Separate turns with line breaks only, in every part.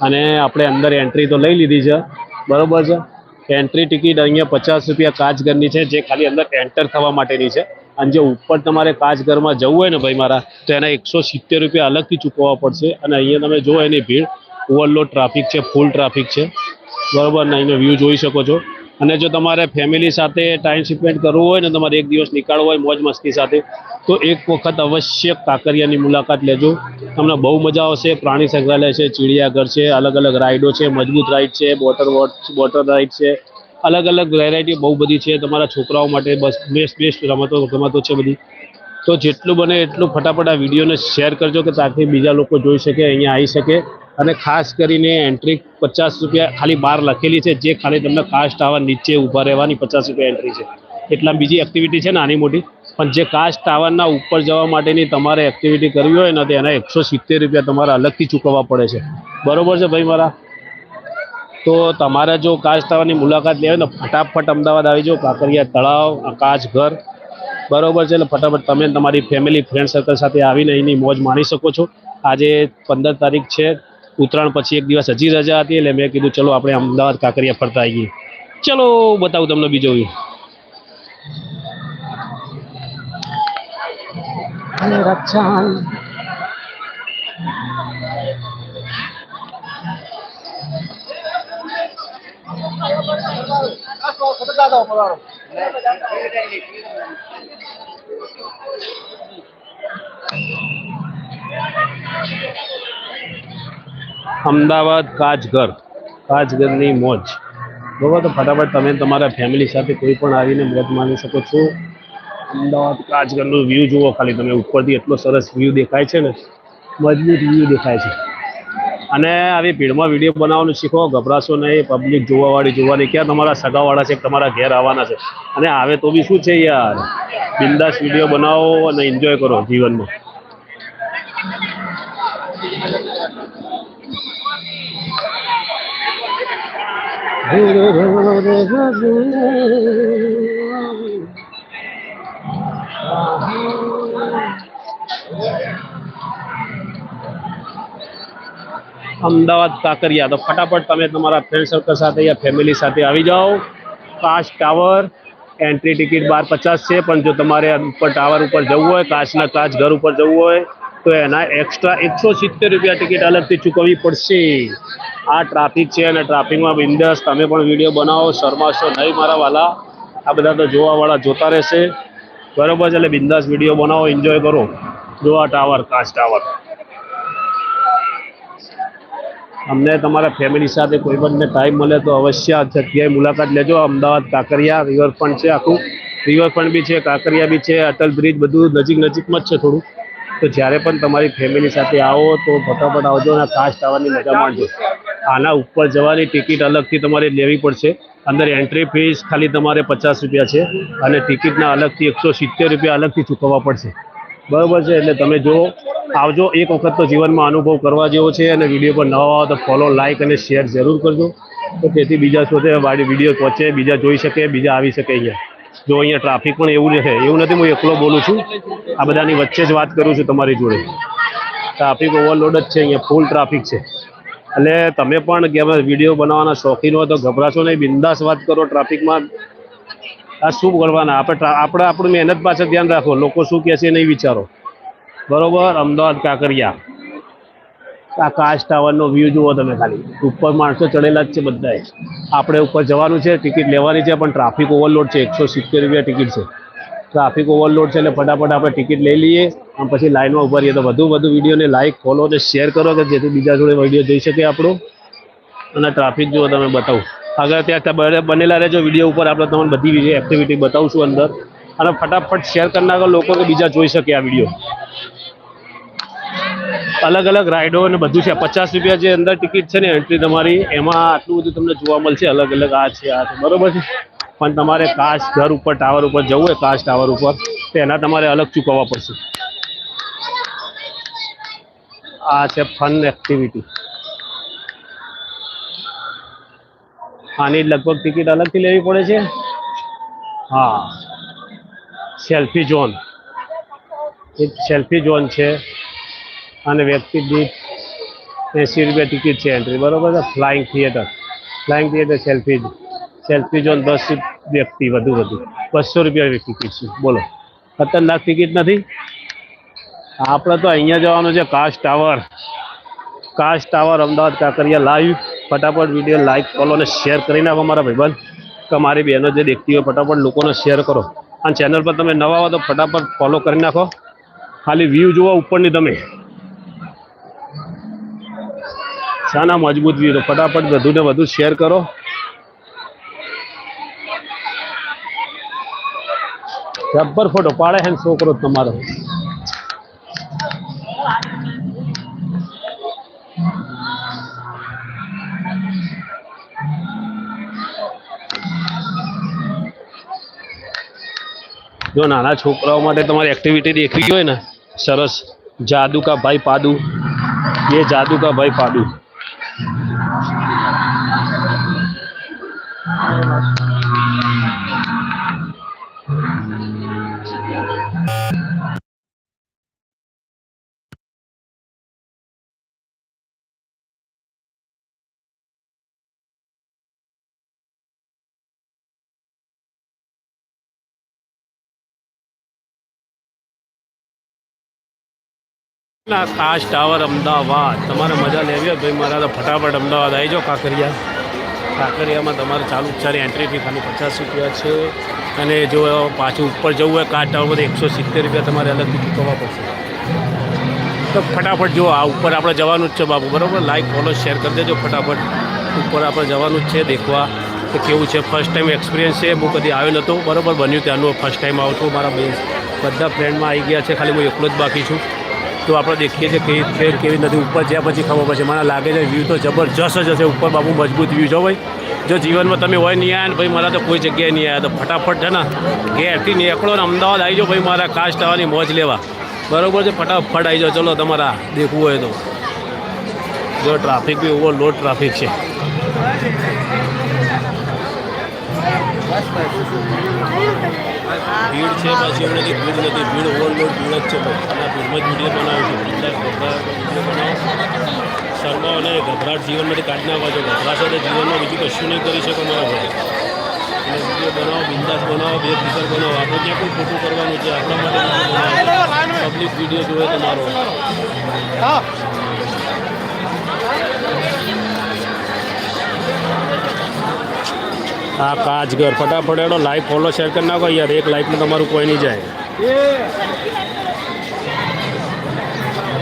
અને આપણે અંદર એન્ટ્રી તો લઈ લીધી છે. બરોબર છે? એન્ટ્રી ટિકિટ અહીંયા પચાસ રૂપિયા કાચઘરની છે, જે ખાલી અંદર એન્ટર થવા માટેની છે. અને જે ઉપર તમારે કાચઘરમાં જવું હોય ને ભાઈ મારા, તો એના એકસો સિત્તેર રૂપિયા અલગથી ચૂકવવા પડશે. અને અહીંયા તમે જુઓ એની ભીડ ઓવરલોડ ટ્રાફિક છે ફૂલ ટ્રાફિક છે. બરોબર ને અહીંનો વ્યૂ જોઈ શકો છો. અને જો તમારે ફેમિલી સાથે ટાઈમ સ્પેન્ડ કરવો હોય ને તમારે એક દિવસ નીકાળવો હોય મોજ મસ્તી સાથે, તો એક વખત અવશ્ય કાંકરિયાની મુલાકાત લેજો. તમને બહુ મજા આવશે. પ્રાણી સંગ્રહાલય છે, ચિડિયાઘર છે અલગ અલગ રાઈડો છે, મજબૂત રાઈડ છે વોટર વોટર રાઈડ છે અલગ અલગ વેરાયટી બહુ બધી છે. તમારા છોકરાઓ માટે બસ બેસ્ટ બેસ્ટ રમતો રમતો છે બધી. તો જેટલું બને એટલું ફટાફટ આ વિડીયોને શેર કરજો કે તાકી બીજા લોકો જોઈ શકે, અહીંયા આવી શકે. અને ખાસ કરીને એન્ટ્રી પચાસ રૂપિયા ખાલી બહાર લખેલી છે, જે ખાલી તમને કાસ્ટ ટાવર નીચે ઊભા રહેવાની પચાસ રૂપિયા એન્ટ્રી છે. એટલા બીજી એક્ટિવિટી છે નાની મોટી, પણ જે કાસ્ટ ટાવરના ઉપર જવા માટેની તમારે એક્ટિવિટી કરવી હોય ને તો એના એકસો સિત્તેર રૂપિયા તમારે અલગથી ચૂકવવા પડે છે. બરોબર છે ભાઈ મારા? તો તમારે જો કાચ ટાવરની મુલાકાત લેવી હોય ફટાફટ અમદાવાદ આવી જાઓ, કાંકરિયા તળાવ કાચ ઘર બરોબર છે, એટલે ફટાફટ તમે તમારી ફેમિલી ફ્રેન્ડ સર્કલ સાથે આવીને અહીંની મોજ માણી શકો છો. આજે પંદર તારીખ છે, ઉત્તરાયણ પછી એક દિવસ હજી રજા હતી, એટલે મેં કીધું ચલો આપણે અમદાવાદ કાંકરિયા ફરતા આવીએ. ચલો, બતાવું તમને બીજો વ્યૂ અમદાવાદ કાચઘર કાચઘરની મોજ. બરોબર, તો ફટાફટ તમે તમારા ફેમિલી સાથે કોઈ પણ આવીને મોજ માણી શકો છો. અમદાવાદ કાચઘરનું વ્યૂ જુઓ ખાલી, તમે ઉપરથી એટલો સરસ વ્યૂ દેખાય છે ને. મજબૂત વ્યૂ દેખાય છે. અને આવી ભીડમાં વીડિયો બનાવવાનું શીખો, ગભરાશો નહીં પબ્લિક જોવાવાળી જોવાની ક્યાં તમારા સગાવાળા છે, તમારા ઘેર આવવાના છે. અને આવે તો બી શું છે યાર? બિંદાસ વીડિયો બનાવો અને એન્જોય કરો જીવનમાં. અમદાવાદ કાંકરિયા તો ફટાફટ તમે તમારા ફ્રેન્ડ સર્કલ સાથે યા ફેમિલી સાથે આવી જાઓ. કાચ ટાવર એન્ટ્રી ટિકિટ બાર પચાસ છે, પણ જો તમારે ઉપર ટાવર ઉપર જવું હોય કાચના કાચ ઘર ઉપર જવું હોય, તો એના એક્સ્ટ્રા એકસો સિત્તેર રૂપિયા ટિકિટ અલગથી ચૂકવવી પડશે. આ ટ્રાફિક છે અને ટ્રાફિકમાં બિંદાસ તમે પણ વીડિયો બનાવો. શરમાશો નહીં મારા વાલા. આ બધા તો જોવાવાળા જોતા રહેશે. બરોબર છે, એટલે બિંદાસ વીડિયો બનાવો એન્જોય કરો. જોવા ટાવર કાચ ટાવર અમને તમારા ફેમિલી સાથે કોઈ પણ ટાઈમ મળે તો અવશ્ય આ જગ્યાએ મુલાકાત લેજો. અમદાવાદ કાંકરિયા રિવરફ્રન્ટ છે આખું. રિવરફ્રન્ટ બી છે, કાંકરિયા બી છે, અટલ બ્રિજ બધું નજીક નજીકમાં જ છે થોડું. તો જ્યારે પણ તમારી ફેમિલી સાથે આવો તો ફટાફટ આવજો અને કાચ ટાવરની મજા માણજો. આના ઉપર જવાની ટિકિટ અલગથી તમારે લેવી પડશે. અંદર એન્ટ્રી ફીસ ખાલી તમારે પચાસ રૂપિયા છે અને ટિકિટના અલગથી એકસો સિત્તેર રૂપિયા અલગથી ચૂકવવા પડશે. બરાબર છે, એટલે તમે જો આવજો, એક વખત તો જીવનમાં અનુભવ કરવા જેવો છે અને વીડિયો પર નવા આવો તો ફોલો લાઇક અને શેર જરૂર કરજો. તો તેથી બીજા શોધે મારી વીડિયો પહોંચે, બીજા જોઈ શકે, બીજા આવી શકે અહીંયા. જો અહીંયા ટ્રાફિક પણ એવું છે એવું નથી, હું એકલો બોલું છું. આ બધાની વચ્ચે જ વાત કરું છું તમારી જોડે. ટ્રાફિક ઓવરલોડ જ છે અહીંયા ફૂલ ટ્રાફિક છે. એટલે તમે પણ કે વીડિયો બનાવવાના શોખીન હોય તો ગભરાશો નહીં, બિંદાસ વાત કરો ટ્રાફિકમાં આ શું કરવાના? આપણે આપણે આપણું મહેનત પાછળ ધ્યાન રાખો. લોકો શું કહે છે નહીં વિચારો. બરોબર? અમદાવાદ કાંકરિયા. આ કાચ ટાવરનો વ્યૂ જુઓ તમે ખાલી. ઉપર માણસો ચડેલા જ છે બધાએ આપણે ઉપર જવાનું છે, ટિકિટ લેવાની છે, પણ ટ્રાફિક ઓવરલોડ છે. એકસો સિત્તેર રૂપિયા ટિકિટ છે. ટ્રાફિક ઓવરલોડ છે એટલે ફટાફટ આપણે ટિકિટ લઈ લઈએ. અને પછી લાઇનમાં ઊભા રહીએ. તો વધુ વધુ વિડીયોને લાઈક ફોલો અને શેર કરો કે જેથી બીજા જોડે વીડિયો જોઈ શકે આપણો. અને ટ્રાફિક જુઓ તમે બતાવું. આગળ ત્યાં બનેલા રહેજો. વીડિયો ઉપર આપણે તમને બધી એક્ટિવિટી બતાવશું અંદર. અને ફટાફટ શેર કરનાર લોકો બીજા જોઈ શકે આ વીડિયો. અલગ અલગ રાઇડો અને બધું છે. પચાસ રૂપિયા જે અંદર ટિકિટ છે ને એન્ટ્રી તમારી, એમાં આટલું બધું તમને જોવા મળશે. અલગ અલગ આ છે આ છે. બરોબર છે? પણ તમારે કાચ ઘર ઉપર ટાવર ઉપર જવું હોય કાચ ટાવર ઉપર, તો એના તમારે અલગ ચૂકવવા પડશે. આ છે ફન એક્ટિવિટી આની લગભગ ટિકિટ અલગથી લેવી પડે છે. હા. Selfie zone. એક સેલ્ફી ઝોન છે અને વ્યક્તિ દીઠ એંસી રૂપિયા ટિકિટ છે એન્ટ્રી. બરોબર છે? Flying theatre. Flying theatre selfie selfie zone દસ વ્યક્તિ વધુ વધુ. બસો રૂપિયા ટિકિટ છે. બોલો. ખતરનાક ટિકિટ નથી? આપણે તો અહીંયા જવાનું છે કાશ ટાવર. કાશ ટાવર અમદાવાદ કાંકરિયા લાઈવ ફટાફટ વીડિયો લાઈક કરો અને શેર કરી નાખો મારા ભાઈબંધ, કે મારી બહેનો જે દેખતી હોય ફટાફટ લોકોને શેર કરો. અને ચેનલ પર તમે નવા હો તો ફટાફટ ફોલો કરી નાખો. ખાલી વ્યૂ જુઓ ઉપરની તમે. શાના મજબૂત વ્યૂ તો ફટાફટ વધુ ને વધુ શેર કરો. જબ્બર ફોટો પાડે ને છોકરો તમારો. જો નાના છોકરાઓ માટે તમારે એક્ટિવિટી દેખવી હોય ને, સરસ. જાદુ કા ભાઈ પાદુ એ જાદુ કા ભાઈ પાદુ કાશ ટાવર અમદાવાદ? તમારે મજા લેવી હોય ભાઈ, મારા તો ફટાફટ અમદાવાદ આવી જાઓ કાંકરિયા. કાંકરિયામાં તમારે ચાલુ ચારી એન્ટ્રી ફી ખાલી પચાસ રૂપિયા છે. અને જો પાછું ઉપર જવું હોય કાચ ટાવર પર એકસો સિત્તેર રૂપિયા તમારે અલગથી ચૂકવવા પડશે. તો ફટાફટ જો આ ઉપર આપણે જવાનું જ છે બાબુ બરાબર? લાઈક ફોલો શેર કરી દેજો ફટાફટ. ઉપર આપણે જવાનું જ છે દેખવા કે કેવું છે. ફર્સ્ટ ટાઈમ એક્સપિરિયન્સ છે, હું કદી આવ્યો નહોતો બરાબર? બન્યું ત્યાંનું ફર્સ્ટ ટાઈમ આવું છું, મારા બધા ફ્રેન્ડમાં આવી ગયા છે, ખાલી હું એકલો જ બાકી છું. તો આપણે દેખીએ છીએ કેવી ટ્રેન કેવી નથી ઉપર જ્યાં પછી ખબર પડશે. મને લાગે છે વ્યૂ તો જબરજસ્ત જ હશે, ઉપર બાપુ મજબૂત વ્યૂ જો ભાઈ. જો જીવનમાં તમે હોય નહીં આવ્યા ને ભાઈ, મારા તો કોઈ જગ્યાએ નહીં આવ્યા તો ફટાફટ છે ને ઘેરથી નીકળો ને અમદાવાદ આવી જાઓ ભાઈ, મારા કાસ્ટ આવવાની મોજ લેવા. બરાબર છે? ફટાફટ આવી જાઓ. ચલો, તમારા દેખવું હોય તો. જો ટ્રાફિક બી ઓવરલોડ ટ્રાફિક છે. ભીડ છે પાછી એમણે નથી ભીડ નથી. ભીડ ઓવરલોડ ભીડ જ છે ભાઈ. અને આ ભીડમાં જ વીડિયો બનાવે છે. વીડિયો બનાવો શર્મા અને ગભરાટ જીવનમાંથી કાઢી નાખવા છો. ગભરાટ તો જીવનમાં બીજું કશું નહીં કરી શકો મારા ભાઈ. અને વીડિયો બનાવો બિંદાસ બનાવો બે ફિકર બનાવો. આપણે ક્યાં કોઈ ખોટું કરવાનું છે? આપણા માટે પબ્લિક વીડિયો જોવે તમારો આ કાચગર ફટાફટ એનો લાઈક ફોલો શેર કરી નાખો. યાર, એક લાઈકમાં તમારું કોઈ નહીં જાય.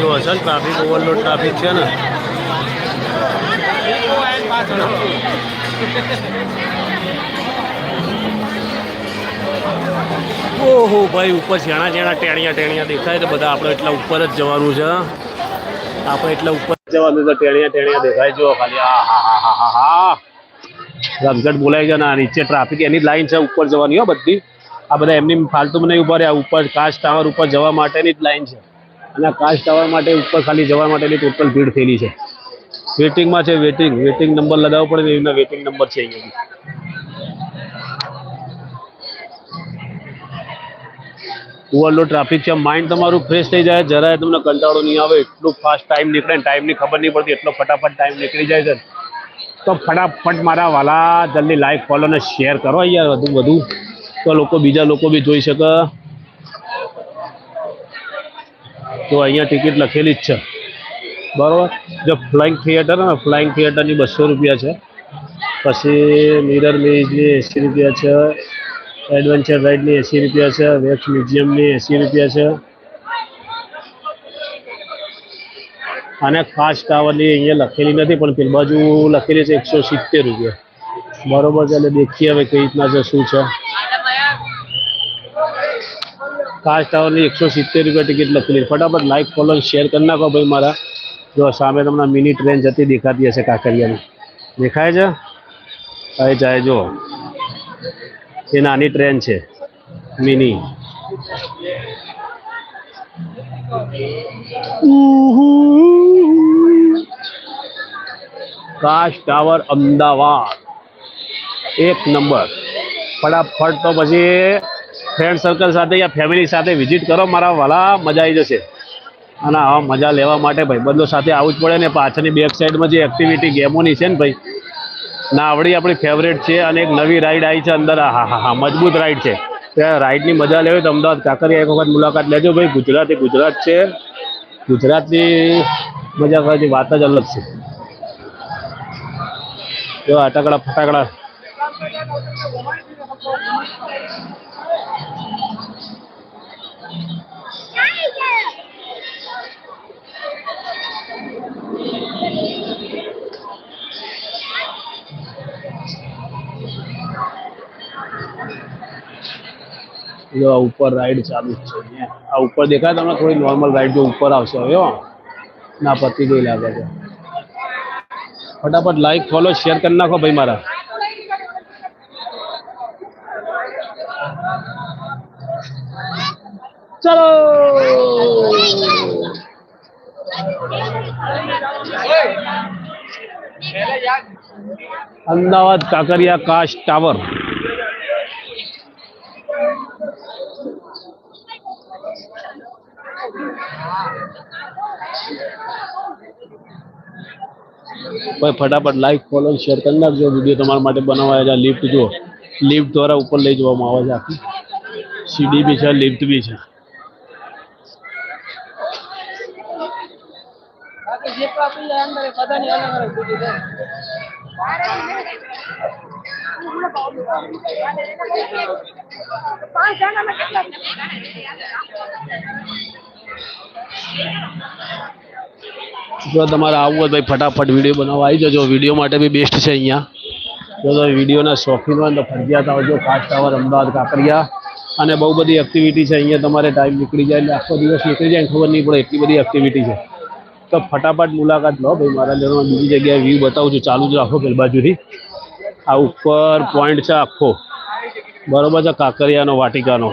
જો અસલ ટ્રાફિક ઓવરલોડ ટ્રાફિક છે ને. ઓહો ભાઈ, ઉપર જેણા જેણા ટેણિયા ટેણિયા દેખાય તો બધા આપણે એટલા ઉપર જ જવાનું છે આપણે એટલા ઉપર જવાનું છે, ટેણિયા ટેણિયા દેખાય. જો ખાલી. હા હા હા હા હા. રમઝટ બોલાય છે આ નીચે ટ્રાફિક એની લાઈન છે, ઉપર જવાની હો બધી. આ બધા એમની ફાલતુ નહીં ઊભા રહ્યા, ઉપર કાચ ટાવર ઉપર જવા માટેની જ લાઈન છે. અને કાચ ટાવર માટે ઉપર ખાલી જવા માટેની ટોટલ ભીડ થયેલી છે. વેટિંગમાં છે વેટિંગ વેટિંગ નંબર લગાવવો પડે એમના વેટિંગ નંબર છે અહીંયા ઓવરલોડ ટ્રાફિક છે માઇન્ડ તમારું ફ્રેશ થઈ જાય, જરાય તમને કંટાળો નહીં આવે, એટલું ફાસ્ટ ટાઈમ નીકળે ટાઈમની ખબર નહીં પડતી, એટલો ફટાફટ ટાઈમ નીકળી જાય છે. તો ફટાફટ મારા વાલા જલ્દી લાઈક ફોલો અને શેર કરો યાર વધુ વધુ. તો લોકો બીજા લોકો બી જોઈ શકે. તો અહીંયા ટિકિટ લખેલી જ છે. બરાબર? જો ફ્લાઇંગ થિયેટર ને ફ્લાઇંગ થિયેટરની બસો રૂપિયા છે. પછી મિરર મેજની એંસી રૂપિયા છે એડવેન્ચર રાઇડની એંસી રૂપિયા છે, વેક્સ મ્યુઝિયમની એંસી રૂપિયા છે. અને ખાસ ટાવરની અહીંયા લખેલી નથી, પણ પેલી બાજુ લખેલી છે એકસો સિત્તેર રૂપિયા. બરોબર છે, એટલે દેખીએ હવે કઈ રીતના છે, શું છે. ખાસ ટાવરની એકસો સિત્તેર રૂપિયા ટિકિટ લખેલી. ફટાફટ લાઈક ફોલો શેર કરી નાખો ભાઈ મારા. જો સામે તમને મિની ટ્રેન જતી દેખાતી હશે કાંકરિયાની. દેખાય છે? હવે જાય જો. એ નાની ટ્રેન છે. મિની કાશ ટાવર અમદાવાદ. એક નંબર. ફટાફટ તો પછી ફ્રેન્ડ સર્કલ સાથે યા ફેમિલી સાથે વિઝિટ કરો, મારા વાલા, મજા આવી જશે. અને આવા મજા લેવા માટે ભાઈબંધો સાથે આવવું જ પડે ને પાછળની બેક સાઈડમાં જે એક્ટિવિટી ગેમોની છે ને ભાઈ, ના આવડી આપણી ફેવરેટ છે અને એક નવી રાઈડ આવી છે અંદર. હા હા હા, મજબૂત રાઈડ છે. ત્યાં રાઈડની મજા લેવી તો અમદાવાદ કાંકરિયા એક વખત મુલાકાત લેજો ભાઈ. ગુજરાત ગુજરાત છે. ગુજરાતની મજા કરવાની વાત જ અલગ છે. જો અટકડા ફટાકડા. જો ઉપર રાઈડ ચાલુ છે આ ઉપર દેખાય તમને થોડી નોર્મલ રાઈડ જો ઉપર આવશે હવે ના, પતી ગઈ લાગે છે. ફટાફટ લાઈક ફોલો શેર કરી નાખો ભાઈ મારા. ચલો. અમદાવાદ કાંકરિયા કાશ ટાવર ભાઈ ફટાફટ લાઈક ફોલો શેર કરી નાખજો. વીડિયો તમારા માટે બનાવાયા છે. લિફ્ટ જો લિફ્ટ દ્વારા ઉપર લઈ જવામાં આવે છે આખી. સીડી બી છે લિફ્ટ બી છે.
પાંચ જણામાં કેટલા
જો તમારે આવવું હોય ભાઈ ફટાફટ વીડિયો બનાવવા આવી જજો. વીડિયો માટે બી બેસ્ટ છે અહીંયા. જો તમે વિડીયોના શોખીન હોય તો ફરજિયાત આવજો. Fast tower Ahmedabad, Kankaria. અને બહુ બધી એક્ટિવિટી છે. અહીંયા તમારે ટાઈમ નીકળી જાય એટલે આખો દિવસ નીકળી જાય ખબર નહીં પડે એટલી બધી એક્ટિવિટી છે. તો ફટાફટ મુલાકાત લો. ભાઈ, મારા લેવામાં બીજી જગ્યાએ વ્યૂ બતાવું છું. ચાલુ જ રાખો પેલી બાજુથી. આ ઉપર પોઈન્ટ છે આખો. બરોબર છે? કાંકરિયાનો વાટિકાનો.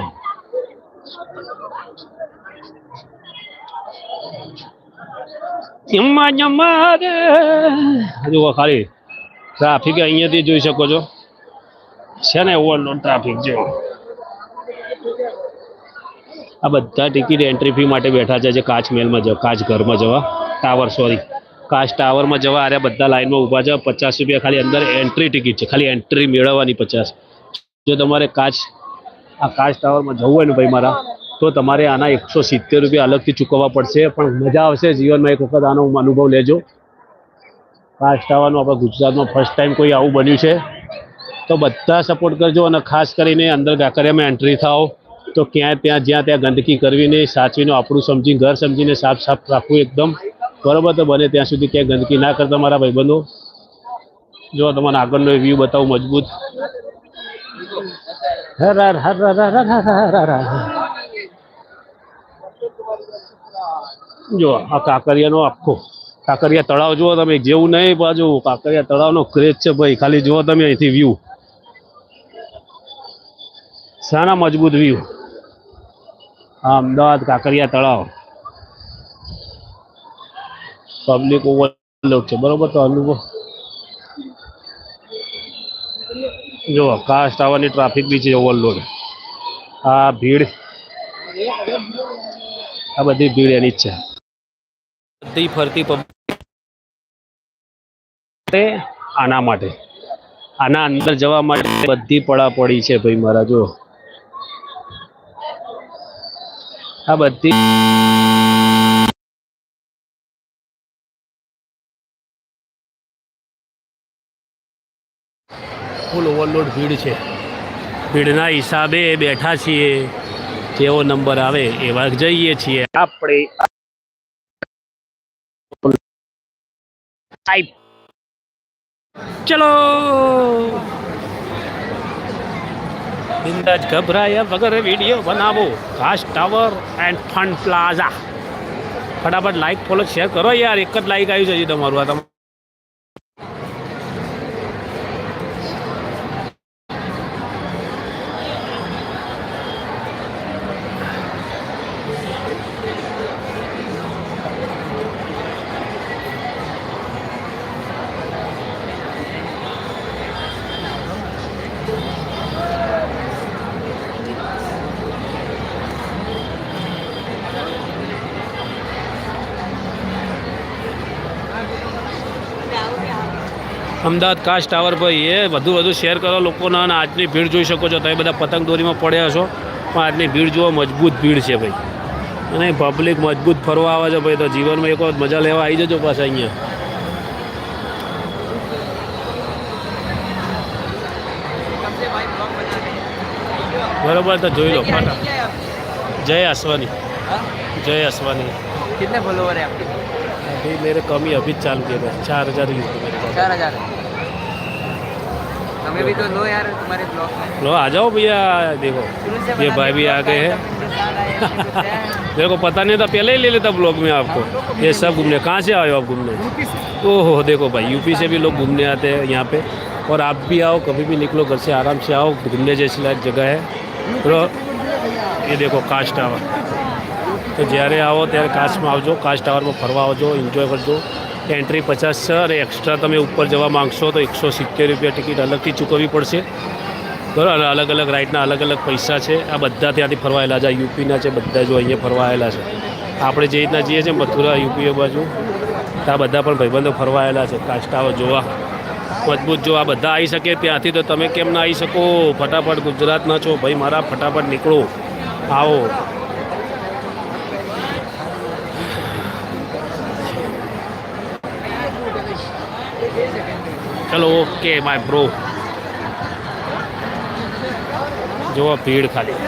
જમવા જમવા જુઓ ખાલી ટ્રાફિક અહીંયાથી જોઈ શકો છો. છે ને ઓવરલોડ ટ્રાફિક છે આ બધા ટિકિટ એન્ટ્રી ફી માટે બેઠા છે જે કાચ મેલમાં જવા, કાચ ઘરમાં જવા. ટાવર સોરી કાચ ટાવરમાં જવા, અરે બધા લાઈનમાં ઊભા છે. પચાસ રૂપિયા ખાલી અંદર એન્ટ્રી ટિકિટ છે. ખાલી એન્ટ્રી મેળવવાની પચાસ. જો તમારે કાચ, આ કાચ ટાવરમાં જવું હોય ને ભાઈ મારા તો તમારે આના એકસો સિત્તેર રૂપિયા અલગથી ચૂકવવા પડશે પણ મજા આવશે જીવનમાં એક વખત આનો અનુભવ લેજો કાષ્ટાવાનું આપણે ગુજરાતમાં ફર્સ્ટ ટાઈમ કોઈ આવું બન્યું છે તો બધા સપોર્ટ કરજો અને ખાસ કરીને અંદર કાંકરિયામાં એન્ટ્રી થાઓ તો ક્યાંય ત્યાં જ્યાં ત્યાં ગંદકી કરવી નહીં સાચવીને આપણું સમજીને ઘર સમજીને સાફ સાફ રાખવું એકદમ બરોબર તો બને ત્યાં સુધી ક્યાંય ગંદકી ના કરતા મારા ભાઈબંધો જો તમને આગળનો વ્યૂ બતાવું મજબૂત હર હર હર હર હર હર હર જો, આ કાંકરિયાનો આખો. કાંકરિયા તળાવ જુઓ તમે, જેવું નહીં બાજુ, કાંકરિયા તળાવનો ક્રેઝ છે ભાઈ. ખાલી જુઓ તમે અહીંથી વ્યૂ સાના મજબૂત વ્યૂ હા અમદાવાદ કાંકરિયા તળાવ. પબ્લિક ઓવરલોડ છે. બરોબર તો અનુભવ. જો કાશ આવવાની ટ્રાફિક બી છે ઓવરલોડ આ ભીડ આ બધી ભીડ એની જ છે. બધી ફરતી પબ્લિક આના માટે. આના અંદર જવા માટે બધી પડા પડી છે ભાઈ મારા જો. આ બધી ફૂલ ઓવરલોડ ભીડ છે. ભીડના હિસાબે બેઠા છીએ. જેવો નંબર આવે એવા જઈએ છીએ. આપણે ચલો. બિંદાજ ગભરાયા વગર વીડિયો બનાવો. ઘાસ ટાવર એન્ડ ફન પ્લાઝા ફટાફટ લાઈક ફોલો શેર કરો યાર. એક જ લાઈક આવ્યું છે તમારું આ તમારું. અમદાવાદ કાચ ટાવર ભાઈ એ વધુ વધુ શેર કરો લોકોના અને આજની ભીડ જોઈ શકો છો તમે બધા પતંગ દોરીમાં પડ્યા છો પણ આજની ભીડ જુઓ મજબૂત ભીડ છે ભાઈ અને પબ્લિક મજબૂત ફરવા આવે છે ભાઈ તો જીવનમાં એક વખત મજા લેવા આવી જજો પાછા અહીંયા બરોબર તો જોઈ લો ફટાફટ જય અશ્વાની जय असवानी
कितने फॉलोवर है आपके
अभी मेरे कम ही अभी चालू किया था चार हजार व्यूज थे मेरे पास
चार हजार हमें भी तो लो यार तुम्हारे ब्लॉग में
लो आ जाओ भैया देखो
शुरू से
ये
बना
भाई भी
दो,
आ गए हैं
पंद्रह साल आए हैं, कुछ है।
मेरे को पता नहीं था पहले ही ले लेता ब्लॉग में आपको ये सब घूमने कहाँ से आए हो आप घूमने ओहो देखो भाई यूपी से भी लोग घूमने आते हैं यहाँ पे और आप भी आओ कभी भी निकलो घर से आराम से आओ घूमने जैसी लायक जगह है तो ये देखो काच टावर તો જ્યારે આવો ત્યારે કાચમાં આવજો કાચ ટાવરમાં ફરવા આવજો એન્જોય કરજો એન્ટ્રી પચાસ છે અને એક્સ્ટ્રા તમે ઉપર જવા માંગશો તો એકસો સિત્તેર રૂપિયા ટિકિટ અલગથી ચૂકવવી પડશે. બરાબર, અને અલગ અલગ રાઇડના અલગ અલગ પૈસા છે. આ બધા ત્યાંથી ફરવાયેલા છે યુપીના છે, બધા જો અહીંયા ફરવાયેલા છે. આપણે જે રીતના જઈએ છીએ મથુરા યુપી બાજુ આ બધા પણ ભાઈબંધો ફરવાયેલા છે. કાસ્ટાઓ જોવા. મજબૂત જો આ બધા આવી શકે ત્યાંથી તો તમે કેમ ના આવી શકો? ફટાફટ ગુજરાતના છો. ભાઈ, મારા ફટાફટ નીકળો. આવો. ચલો ઓકે માય બ્રો જોવા ભીડ ખાલી.